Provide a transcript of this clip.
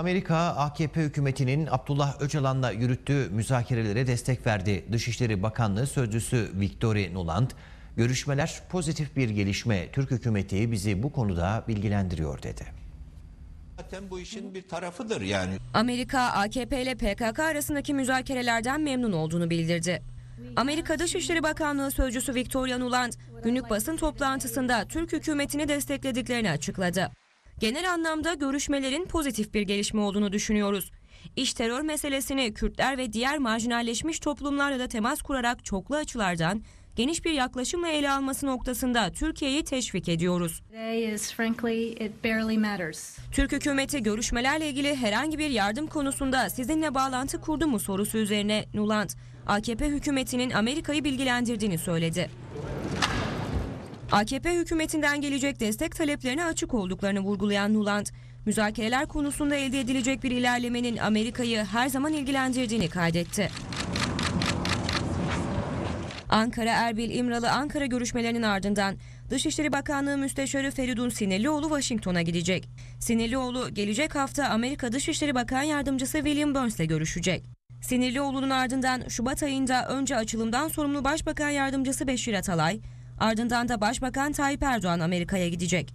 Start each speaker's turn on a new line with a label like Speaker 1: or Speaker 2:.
Speaker 1: Amerika, AKP hükümetinin Abdullah Öcalan'la yürüttüğü müzakerelere destek verdi. Dışişleri Bakanlığı Sözcüsü Victoria Nuland, görüşmeler pozitif bir gelişme. Türk hükümeti bizi bu konuda bilgilendiriyor dedi.
Speaker 2: Zaten bu işin bir tarafıdır yani.
Speaker 3: Amerika, AKP ile PKK arasındaki müzakerelerden memnun olduğunu bildirdi. Amerika Dışişleri Bakanlığı Sözcüsü Victoria Nuland, günlük basın toplantısında Türk hükümetini desteklediklerini açıkladı. Genel anlamda görüşmelerin pozitif bir gelişme olduğunu düşünüyoruz. İş terör meselesini Kürtler ve diğer marjinalleşmiş toplumlarla da temas kurarak çoklu açılardan geniş bir yaklaşımla ele alması noktasında Türkiye'yi teşvik ediyoruz. Türk hükümeti görüşmelerle ilgili herhangi bir yardım konusunda sizinle bağlantı kurdu mu sorusu üzerine Nuland, AKP hükümetinin Amerika'yı bilgilendirdiğini söyledi. AKP hükümetinden gelecek destek taleplerine açık olduklarını vurgulayan Nuland, müzakereler konusunda elde edilecek bir ilerlemenin Amerika'yı her zaman ilgilendirdiğini kaydetti. Ankara Erbil İmralı Ankara görüşmelerinin ardından Dışişleri Bakanlığı Müsteşarı Feridun Sinirlioğlu Washington'a gidecek. Sinirlioğlu gelecek hafta Amerika Dışişleri Bakan Yardımcısı William Burns'le görüşecek. Sinirlioğlu'nun ardından Şubat ayında önce açılımdan sorumlu Başbakan Yardımcısı Beşir Atalay, ardından da Başbakan Tayyip Erdoğan Amerika'ya gidecek.